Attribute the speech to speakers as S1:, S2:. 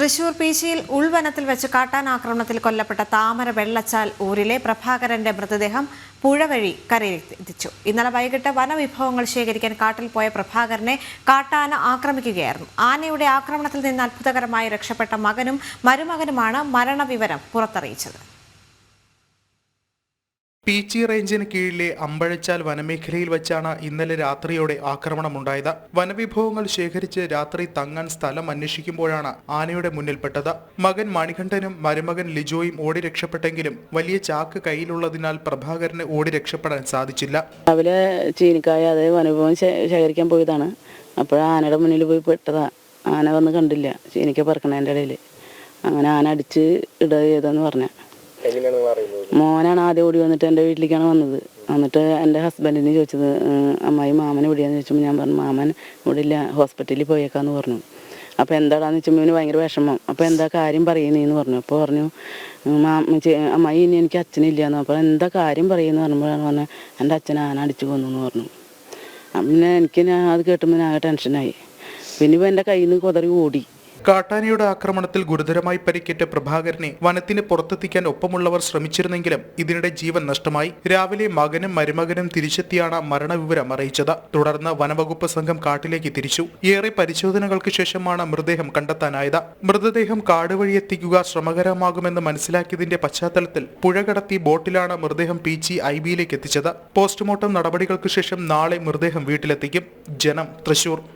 S1: തൃശൂർ പീശിയിൽ ഉൾവനത്തിൽ വെച്ച് കാട്ടാൻ ആക്രമണത്തിൽ കൊല്ലപ്പെട്ട താമര വെള്ളച്ചാൽ ഊരിലെ പ്രഭാകരന്റെ മൃതദേഹം പുഴ വഴി കരയിലെത്തിച്ചു. ഇന്നലെ വൈകിട്ട് വനവിഭവങ്ങൾ ശേഖരിക്കാൻ കാട്ടിൽ പോയ പ്രഭാകരനെ കാട്ടാന ആക്രമിക്കുകയായിരുന്നു. ആനയുടെ ആക്രമണത്തിൽ നിന്ന് അത്ഭുതകരമായി രക്ഷപ്പെട്ട മകനും മരുമകനുമാണ് മരണവിവരം പുറത്തറിയിച്ചത്.
S2: പീച്ചി റേഞ്ചിന് കീഴിലെ അമ്പഴച്ചാൽ വനമേഖലയിൽ വെച്ചാണ് ഇന്നലെ രാത്രിയോടെ ആക്രമണമുണ്ടായത്. വനവിഭവങ്ങൾ ശേഖരിച്ച് രാത്രി തങ്ങാൻ സ്ഥലം അന്വേഷിക്കുമ്പോഴാണ് ആനയുടെ മുന്നിൽപ്പെട്ടത്. മകൻ മണികണ്ഠനും മരുമകൻ ലിജോയും ഓടി രക്ഷപ്പെട്ടെങ്കിലും വലിയ ചാക്ക് കയ്യിലുള്ളതിനാൽ പ്രഭാകരന് ഓടി രക്ഷപ്പെടാൻ സാധിച്ചില്ല.
S3: രാവിലെ ചീനിക്കായ അതേ വനവിഭവം ശേഖരിക്കാൻ പോയതാണ്. അപ്പോൾ ആനയുടെ മുന്നിൽ പോയി പെട്ടതാ. ആന വന്ന് കണ്ടില്ല. ചീനിക്ക പറക്കണേന്റെ ഇടയിൽ. അങ്ങനെ ആന അടിച്ച് ഇടുക ചെയ്തെന്ന് പറഞ്ഞ. മോനാണ് ആദ്യം ഓടി വന്നിട്ട് എന്റെ വീട്ടിലേക്കാണ് വന്നത്. എന്നിട്ട് എന്റെ ഹസ്ബൻഡിന് ചോദിച്ചത് "ഉം, അമ്മായി മാമൻ എവിടെയാന്ന്? ചോദിച്ചപ്പോൾ ഞാൻ പറഞ്ഞു മാമൻ ഇവിടെ ഇല്ല ഹോസ്പിറ്റലിൽ പോയേക്കാന്ന് പറഞ്ഞു. അപ്പോൾ എന്താടാന്ന് വെച്ചാൽ ഇവന് ഭയങ്കര വിഷമം. അപ്പോൾ എന്താ കാര്യം പറയുന്നതെന്ന് പറഞ്ഞു. അപ്പോൾ പറഞ്ഞു അമ്മായി ഇനി എനിക്ക് അച്ഛനില്ലാന്ന്. അപ്പോൾ എന്താ കാര്യം പറയുന്നു പറഞ്ഞപ്പോഴാണ് പറഞ്ഞത് എന്റെ അച്ഛൻ ആന അടിച്ചു കൊന്നു എന്ന് പറഞ്ഞു പിന്നെ എനിക്ക് ഞാൻ അത് കേട്ടുമ്പോൾ ഞാൻ ടെൻഷനായി പിന്നെ ഇവ എന്റെ കയ്യിൽ നിന്ന് കുതറി ഓടി.
S2: കാട്ടാനയുടെ ആക്രമണത്തിൽ ഗുരുതരമായി പരിക്കേറ്റ പ്രഭാകരനെ വനത്തിന് പുറത്തെത്തിക്കാൻ ഒപ്പമുള്ളവർ ശ്രമിച്ചിരുന്നെങ്കിലും ഇതിനിടെ ജീവൻ നഷ്ടമായി. രാവിലെ മകനും മരുമകനും തിരിച്ചെത്തിയാണ് മരണവിവരം അറിയിച്ചത്. തുടർന്ന് വനവകുപ്പ് സംഘം കാട്ടിലേക്ക് തിരിച്ചു. ഏറെ പരിശോധനകൾക്ക് ശേഷമാണ് മൃതദേഹം കണ്ടെത്താനായത്. മൃതദേഹം കാട് വഴി എത്തിക്കുക ശ്രമകരമാകുമെന്ന് മനസ്സിലാക്കിയതിന്റെ പശ്ചാത്തലത്തിൽ പുഴ കടത്തി ബോട്ടിലാണ് മൃതദേഹം പീച്ചി ഐ ബിയിലേക്ക് എത്തിച്ചത്. പോസ്റ്റ്മോർട്ടം നടപടികൾക്ക് ശേഷം നാളെ മൃതദേഹം വീട്ടിലെത്തിക്കും. ജനം തൃശൂർ.